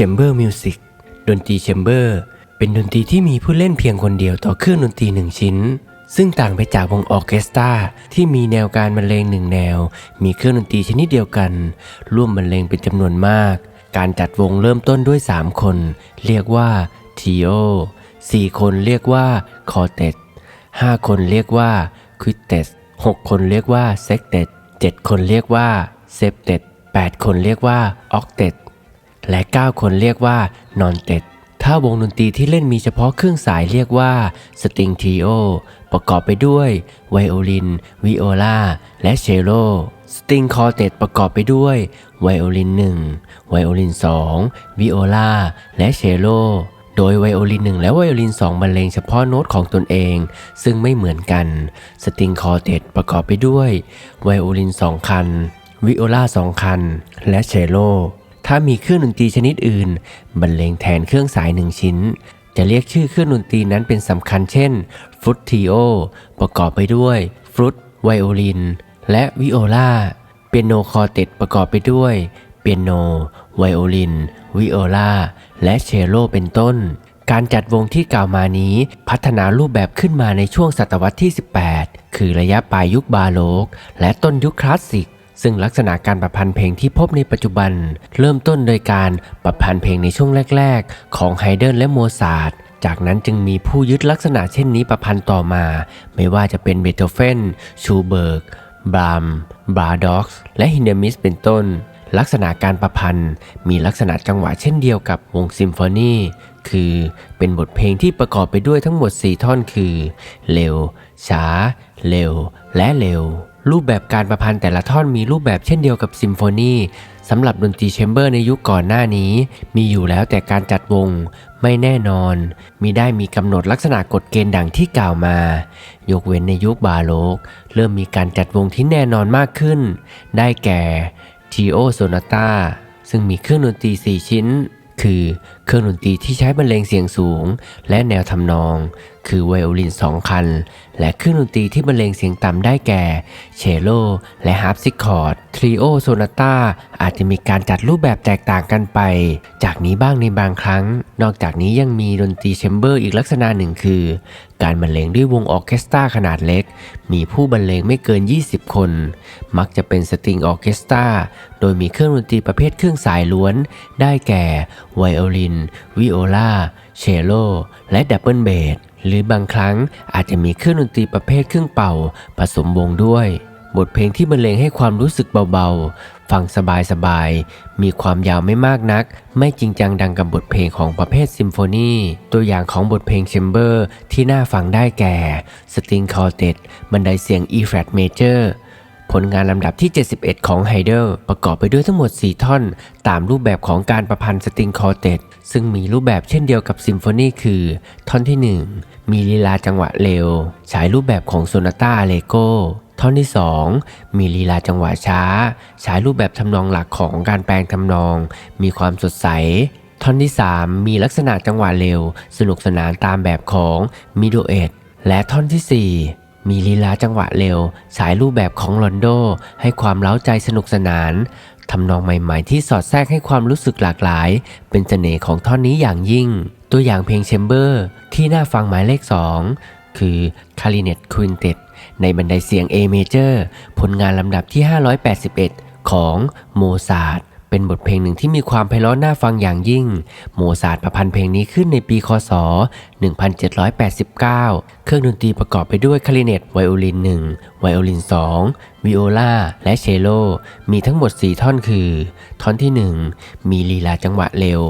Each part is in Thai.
Chamber Music ดนตรีแชมเบอร์เป็นดนตรีที่มีผู้เล่นเพียงคนเดียวต่อเครื่องดนตรีหนึ่งชิ้น ซึ่งต่างไปจากวงออเคสตราที่มีแนวการบรรเลงหนึ่งแนว มีเครื่องดนตรีชนิดเดียวกัน ร่วมบรรเลงเป็นจำนวนมาก การจัดวงเริ่มต้นด้วย 3 คน เรียกว่าทีโอ4คนเรียกว่าคอเต5คนเรียกว่าควิ t เตส6คนเรียกว่าเซกเต d 7คนเรียกว่าเซปเต d 8คนเรียกว่าออกเต d และ 9 คนเรียกว่านอนเต d ถ้าวงดนตรีที่เล่นมีเฉพาะเครื่องสายเรียกว่าสตริงทริโอประกอบไปด้วยไวโอลินวิโอลาและเชโลสตริงคอเต d ประกอบไปด้วยไวโอลิน1ไวโอลิน2วิโอลาและเชโลโดยไวโอลินหนึ่งและไวโอลิน2บรรเลงเฉพาะโน้ตของตนเอง ซึ่งไม่เหมือนกัน สตริงคอเต d ประกอบไปด้วยไวโอลิน2คัน วิโอลา2คัน และเชโล ถ้ามีเครื่องดนตรีชนิดอื่น บรรเลงแทนเครื่องสายหนึ่งชิ้น จะเรียกชื่อเครื่องดนตรีนั้นเป็นสำคัญเช่นฟรุตทีโอประกอบไปด้วยฟรุตไวโอลิน และวิโอลาเปียโนคอเต d ประกอบไปด้วยเปียโน ไวโอลิน วิโอลา และเชโลเป็นต้น การจัดวงที่กล่าวมานี้พัฒนารูปแบบขึ้นมาในช่วงศตวรรษที่ 18 คือระยะปลายยุคบาโลก และต้นยุคคลาสสิก ซึ่งลักษณะการประพันธ์เพลงที่พบในปัจจุบัน เริ่มต้นโดยการประพันธ์เพลงในช่วงแรก ๆ ของไฮเดนและโมซาร์ทจากนั้นจึงมีผู้ยึดลักษณะเช่นนี้ประพันธ์ต่อมา ไม่ว่าจะเป็นเบโธเฟน ชูเบิร์ก บรามบราด็อกส์ และฮินเดมิสเป็นต้น ลักษณะการประพันธ์มีลักษณะจังหวะเช่นเดียวกับวงซิมโฟนี คือเป็นบทเพลงที่ประกอบไปด้วยทั้งหมด 4 ท่อนคือ เร็ว ช้า เร็ว และเร็วรูปแบบการประพันธ์แต่ละท่อนมีรูปแบบเช่นเดียวกับซิมโฟนีสำหรับดนตรีแชมเบอร์ในยุคก่อนหน้านี้ มีอยู่แล้วแต่การจัดวงไม่แน่นอน มีได้มีกำหนดลักษณะกฎเกณฑ์ดังที่กล่าวมา ยกเว้นในยุคบาโลก เริ่มมีการจัดวงที่แน่นอนมากขึ้น ได้แก่ทีโอโซนาตาซึ่งมีเครื่องดนตรี 4 ชิ้น คือเครื่องดนตรีที่ใช้บรรเลงเสียงสูง และแนวทำนองคือไวโอลิน2คัน และเครื่องดนตรีที่บรรเลงเสียงต่ำได้แก่ เชโล และฮาร์ปซิคอร์ด ทริโอโซนาตาอาจจะมีการจัดรูปแบบแตกต่างกันไป จากนี้บ้างในบางครั้ง นอกจากนี้ยังมีดนตรีแชมเบอร์อีกลักษณะหนึ่งคือ การบรรเลงด้วยวงออเคสตราขนาดเล็ก มีผู้บรรเลงไม่เกิน 20 คน มักจะเป็นสตริงออเคสตราโดยมีเครื่องดนตรีประเภทเครื่องสายล้วน ได้แก่ไวโอลิน วิโอลาเชโล และดับเบิลเบส หรือบางครั้งอาจจะมีเครื่องดนตรีประเภทเครื่องเป่า ผสมวงด้วย บทเพลงที่บรรเลงให้ความรู้สึกเบาๆ ฟังสบายๆ มีความยาวไม่มากนัก ไม่จริงจังดังกับบทเพลงของประเภทซิมโฟนีตัวอย่างของบทเพลงแชมเบอร์ที่น่าฟังได้แก่สตริงคอร์เตตบันไดเสียง E flat major ผลงานลำดับที่ 71 ของไฮเดอร์ประกอบไปด้วยทั้งหมด 4 ท่อน ตามรูปแบบของการประพันธ์สตริงคอเต d ซึ่งมีรูปแบบเช่นเดียวกับซิมโฟนีคือ ท่อนที่ 1 มีลีลาจังหวะเร็ว ใช้รูปแบบของโซนาต้าเลโกท่อนที่ 2 มีลีลาจังหวะช้า ใช้รูปแบบทำนองหลักของการแปลงทำนอง มีความสดใส ท่อนที่ 3 มีลักษณะจังหวะเร็ว สนุกสนานตามแบบของมิโดเอตและท่อนที่ 4 มีลีลาจังหวะเร็วฉายรูปแบบของลอนโด ให้ความเล้าใจสนุกสนานทำนองใหม่ๆที่สอดแทรกให้ความรู้สึกหลากหลาย เป็นเสน่ห์ของท่อนนี้อย่างยิ่ง ตัวอย่างเพลงแชมเบอร์ที่น่าฟังหมายเลข 2 คือ c a r i n e t Quintet ในบันไดเสียง A major ผลงานลำดับที่ 581 ของโมซาร์ท เป็นบทเพลงหนึ่งที่มีความไพเราะน่าฟังอย่างยิ่ง โมซาร์ทประพันธ์เพลงนี้ขึ้นในปีคศ 1789 เครื่องดนตรีประกอบไปด้วยคลาริเนตไวโอลิน 1 ไวโอลิน 2 วิโอลา และเชโล มีทั้งหมด 4 ท่อนคือ ท่อนที่ 1 มีลีลาจังหวะเร็ว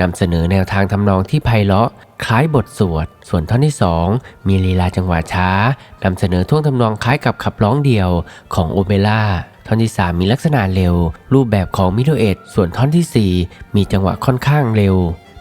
นำเสนอแนวทางทำนองที่ไพเราะ คล้ายบทสวด ส่วนท่อนที่ 2 มีลีลาจังหวะช้านำเสนอท่วงทำนองคล้ายกับขับร้องเดี่ยวของโอเปร่า ท่อนที่ 3 มีลักษณะเร็ว รูปแบบของมิโดเอทส่วนท่อนที่ 4 มีจังหวะค่อนข้างเร็ว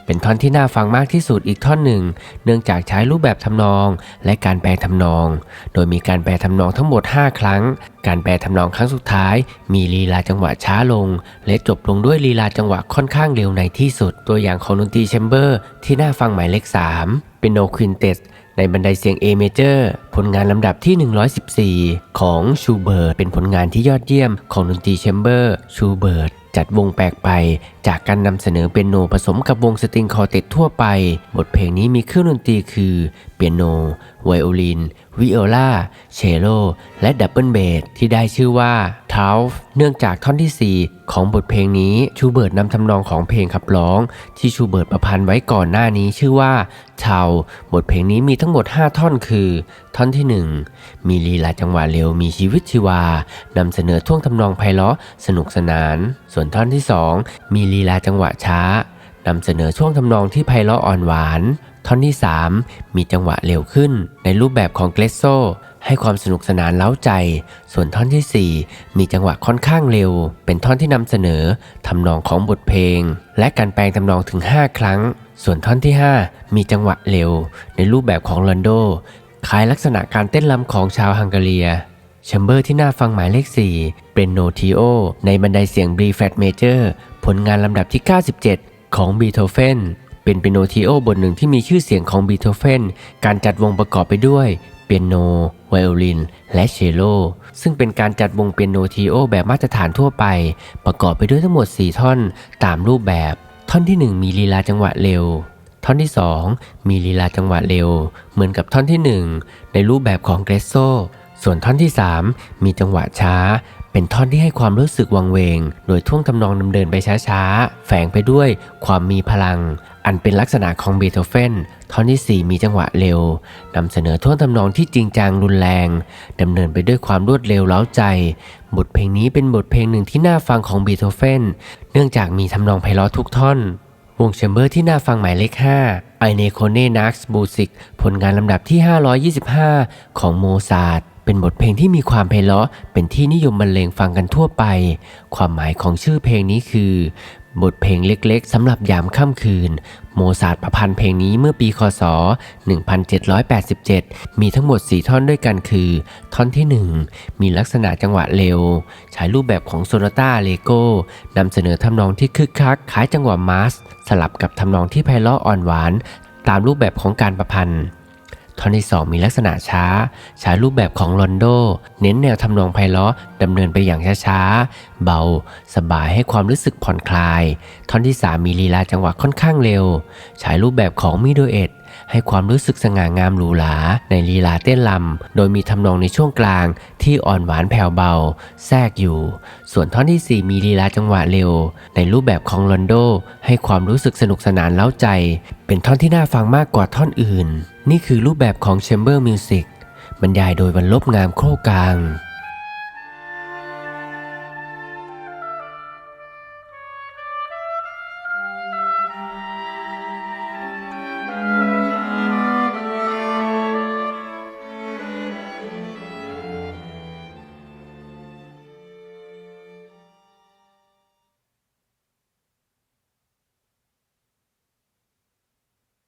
เป็นท่อนที่น่าฟังมากที่สุดอีกท่อนหนึ่ง เนื่องจากใช้รูปแบบทำนอง และการแปลทำนอง โดยมีการแปลทำนองทั้งหมด 5 ครั้ง การแปลทำนองครั้งสุดท้าย มีลีลาจังหวะช้าลง และจบลงด้วยลีลาจังหวะค่อนข้างเร็วในที่สุด ตัวอย่างของดนตรีแชมเบอร์ ที่น่าฟังหมายเลข3เป็นโนควินเตส ในบันไดเสียง A major ผลงานลำดับที่ 114 ของชูเบิร์ตเป็นผลงานที่ยอดเยี่ยมของดนตรีแชมเบอร์ชูเบิร์ตจัดวงแปลกไปจากการนำเสนอเปียโนผสมกับวงสตริงคอเต็ดทั่วไป บทเพลงนี้มีเครื่องดนตรีคือเปียโนไวโอลิน วิโอลาเชโล และดับเบิลเบสที่ได้ชื่อว่าทาฟเนื่องจากท่อนทีสี่ 4 ของบทเพลงนี้ชูเบิร์ตนำทำนองของเพลงขับร้อง ที่ชูเบิร์ตประพันธ์ไว้ก่อนหน้านี้ชื่อว่าเทาบทเพลงนี้มีทั้งหมด 5 ท่อนคือ ท่อนที่ 1 มีลีลาจังหวะเร็วมีชีวิตชีวานำเสนอท่วงทำนองไพเราะสนุกสนาน ส่วนท่อนที่ 2 มีลีลาจังหวะช้า นำเสนอช่วงทำนองที่ไพเราะอ่อนหวาน ท่อนที่ 3 มีจังหวะเร็วขึ้น ในรูปแบบของเกรสโซ ให้ความสนุกสนานเล้าใจ ส่วนท่อนทีสี่ 4 มีจังหวะค่อนข้างเร็ว เป็นท่อนที่นำเสนอทำนองของบทเพลง และการแปลงทำนองถึง 5 ครั้ง ส่วนท่อนที่ 5 มีจังหวะเร็ว ในรูปแบบของลอนโดคล้ายลักษณะการเต้นรำของชาวฮังการีแชมเบอร์ที่น่าฟังหมายเลข 4 เป็นโนทีโอในบันไดเสียง B flat major ผลงานลำดับที่ 97 ของบีโธเฟนเป็นเปียโนทีโอบทหนึ่งที่มีชื่อเสียงของบีโธเฟนการจัดวงประกอบไปด้วยเปียโน ไวโอลิน และเชโล ซึ่งเป็นการจัดวงเปียโนทีโอแบบมาตรฐานทั่วไป ประกอบไปด้วยทั้งหมด 4 ท่อนตามรูปแบบ ท่อนที่ 1 มีลีลาจังหวะเร็ว ท่อนที่ 2 มีลีลาจังหวะเร็ว เหมือนกับท่อนที่ 1 ในรูปแบบของเกรสโซ ส่วนท่อนที่ 3 มีจังหวะช้า เป็นท่อนที่ให้ความรู้สึกวังเวง โดยท่วงทำนองดำเนินไปช้าๆ แฝงไปด้วยความมีพลัง อันเป็นลักษณะของเบโธเฟน ท่อนที่ 4 มีจังหวะเร็วนำเสนอท่วงทำนองที่จริงจังรุนแรงดำเนินไปด้วยความรวดเร็วเล้าใจ บทเพลงนี้เป็นบทเพลงหนึ่งที่น่าฟังของเบโธเฟน เนื่องจากมีทำนองไพเราะทุกท่อน วงแชมเบอร์ที่น่าฟังหมายเลข 5 ไอเนโคเนนักส์บูซิกผลงานลำดับที่ 525 ของโมซาร์ท เป็นบทเพลงที่มีความไพเราะ เป็นที่นิยมบรรเลงฟังกันทั่วไป ความหมายของชื่อเพลงนี้คือ บทเพลงเล็กๆสำหรับยามค่ำคืน โมซาร์ทประพันธ์เพลงนี้เมื่อปีคศ 1787 มีทั้งหมด 4 ท่อนด้วยกันคือ ท่อนที่ 1 มีลักษณะจังหวะเร็ว ใช้รูปแบบของโซนาต้าเลโก้นำเสนอทำนองที่คึกคักคล้ายจังหวะมาร์สสลับกับทำนองที่ไพเราะอ่อนหวาน ตามรูปแบบของการประพันธ์ ท่อนที่ 2 มีลักษณะช้า ใช้รูปแบบของลอนโด เน้นแนวทำนองไพเราะดำเนินไปอย่างช้าๆ เบา สบายให้ความรู้สึกผ่อนคลาย ท่อนที่ 3 มีลีลาจังหวะค่อนข้างเร็ว ใช้รูปแบบของมิโดเอท ให้ความรู้สึกสง่างามหรูหราในลีลาเต้นลำ โดยมีทำนองในช่วงกลางที่อ่อนหวานแผ่วเบา แทรกอยู่ ส่วนท่อนที่ 4 มีลีลาจังหวะเร็ว ในรูปแบบของลอนโด ให้ความรู้สึกสนุกสนานเล้าใจ เป็นท่อนที่น่าฟังมากกว่าท่อนอื่น นี่คือรูปแบบของ Chamber Music บรรยายโดยวันลบงามโครกลาง